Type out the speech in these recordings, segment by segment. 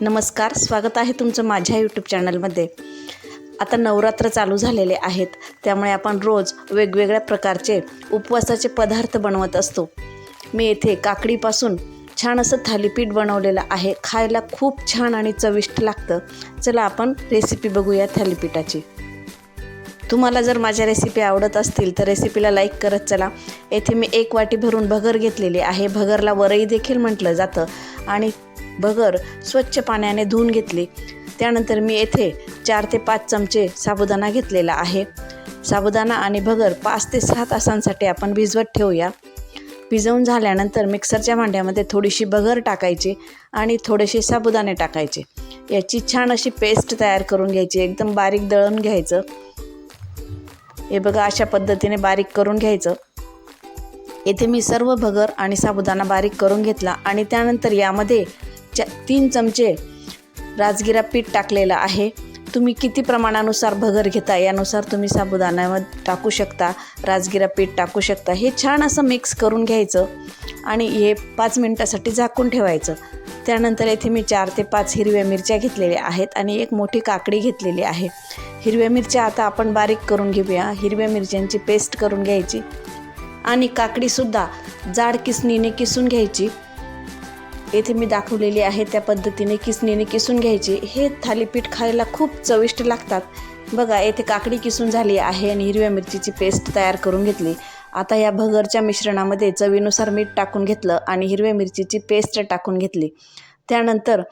नमस्कार स्वागत आहे तुमचं माझ्या यूट्यूब चॅनलमध्ये आता नवरात्र चालू झालेले आहेत त्यामुळे आपण रोज वेगवेगळ्या प्रकारचे उपवासाचे पदार्थ बनवत असतो. मी येथे काकडीपासून छान असं थालीपीठ बनवलेलं आहे खायला खूप छान आणि चविष्ट लागतं. चला आपण रेसिपी बघूया थालीपीठाची. तुम्हाला जर माझ्या रेसिपी आवडत असतील तर रेसिपीला लाईक करत चला. येथे मी एक वाटी भरून भगर घेतलेली आहे. भगरला वरई देखील म्हटलं जातं. आणि भगर स्वच्छ पाण्याने धुवून घेतली. त्यानंतर मी येथे चार ते पाच चमचे साबुदाणा घेतलेला आहे. साबुदाणा आणि भगर पाच ते सहा तासांसाठी आपण भिजवत ठेवूया. भिजवून झाल्यानंतर मिक्सरच्या भांड्यामध्ये थोडीशी भगर टाकायची आणि थोडेसे साबुदाणे टाकायचे. याची छान अशी पेस्ट तयार करून घ्यायची एकदम बारीक दळून घ्यायचं. हे बघा अशा पद्धतीने बारीक करून घ्यायचं. येथे मी सर्व भगर आणि साबुदाणा बारीक करून घेतला आणि त्यानंतर यामध्ये चा तीन चमचे राजगिरा पीठ टाकलेलं आहे. तुम्ही किती प्रमाणानुसार भगर घेता यानुसार तुम्ही साबुदाण्यामध्ये टाकू शकता राजगिरा पीठ टाकू शकता. हे छान असं मिक्स करून घ्यायचं आणि हे पाच मिनटासाठी झाकून ठेवायचं. त्यानंतर येथे मी चार ते पाच हिरव्या मिरच्या घेतलेल्या आहेत आणि एक मोठी काकडी घेतलेली आहे. हिरव्या मिरच्या आता आपण बारीक करून घेऊया. हिरव्या मिरच्यांची पेस्ट करून घ्यायची आणि काकडीसुद्धा जाड किसणीने किसून घ्यायची. येथे मी दाखवलेली आहे त्या पद्धतीने किसणीने किसून घ्यायची. हे थालीपीठ खायला खूप चविष्ट लागतात. बघा येथे काकडी किसून झाली आहे आणि हिरव्या मिरचीची पेस्ट तयार करून घेतली. आता या भगरच्या मिश्रणामध्ये चवीनुसार मीठ टाकून घेतलं आणि हिरव्या मिरचीची पेस्ट टाकून घेतली. त्यानंतर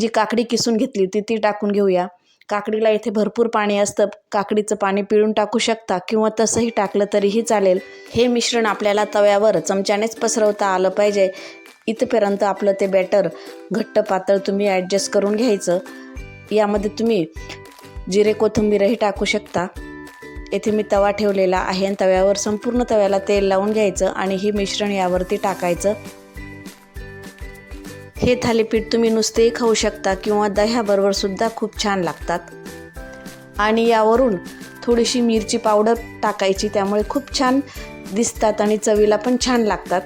जी काकडी किसून घेतली होती ती टाकून घेऊया. काकडीला इथे भरपूर पाणी असतं. काकडीचं पाणी पिळून टाकू शकता किंवा तसंही टाकलं तरीही चालेल. हे मिश्रण आपल्याला तव्यावर चमच्यानेच पसरवता आलं पाहिजे. इथपर्यंत आपलं ते बॅटर घट्ट पातळ तुम्ही ॲडजस्ट करून घ्यायचं. यामध्ये तुम्ही जिरे कोथिंबीरही टाकू शकता. येथे मी तवा ठेवलेला आहे आणि तव्यावर संपूर्ण तव्याला तेल लावून घ्यायचं आणि हे मिश्रण यावरती टाकायचं. हे थालीपीठ तुम्ही नुसतेही खाऊ शकता किंवा दह्याबरोबर सुद्धा खूप छान लागतात. आणि यावरून थोडीशी मिरची पावडर टाकायची त्यामुळे खूप छान दिसतात आणि चवीला पण छान लागतात.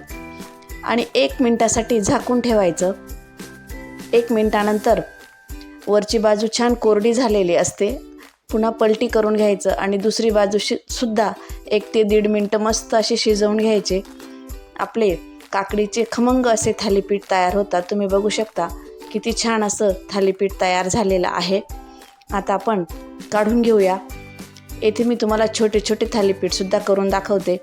आणि एक मिनटासाठी झाकून ठेवायचं. एक मिनटानंतर वरची बाजू छान कोरडी झालेली असते. पुन्हा पलटी करून घ्यायचं आणि दुसरी बाजू शि सुद्धा एक ते दीड मिनटं मस्त असे शिजवून घ्यायचे. आपले काकडीचे खमंग असे थालीपीठ तयार होतात. तुम्ही बघू शकता किती छान असं थालीपीठ तयार झालेलं आहे. आता आपण काढून घेऊया. येथे मी तुम्हाला छोटे छोटे थालीपीठसुद्धा करून दाखवते.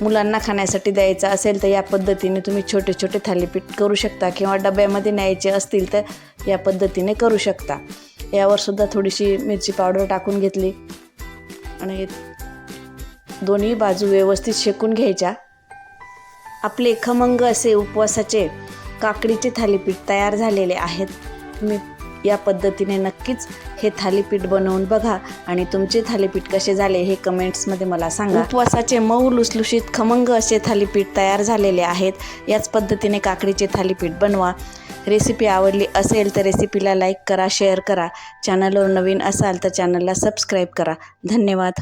मुलांना खाण्यासाठी द्यायचं असेल तर या पद्धतीने तुम्ही छोटे छोटे थालीपीठ करू शकता किंवा डब्यामध्ये न्यायचे असतील तर या पद्धतीने करू शकता. यावर सुद्धा थोडीशी मिरची पावडर टाकून घेतली. आणि दोन्ही बाजू व्यवस्थित शेकून घ्यायच्या. आपले खमंग असे उपवासाचे काकडीचे थालीपीठ तयार झालेले आहेत. तुम्ही या पद्धतीने नक्कीच हे थालीपीठ बनवून बघा. आणि तुमचे थालीपीठ कसे झाले हे कमेंट्समध्ये मला सांगा. उपवासाचे मऊ लुसलुशीत खमंग असे थालीपीठ तयार झालेले आहेत. याच पद्धतीने काकडीचे थालीपीठ बनवा. रेसिपी आवडली असेल तर रेसिपीला लाईक करा शेअर करा. चॅनलवर नवीन असाल तर चॅनलला सबस्क्राईब करा. धन्यवाद.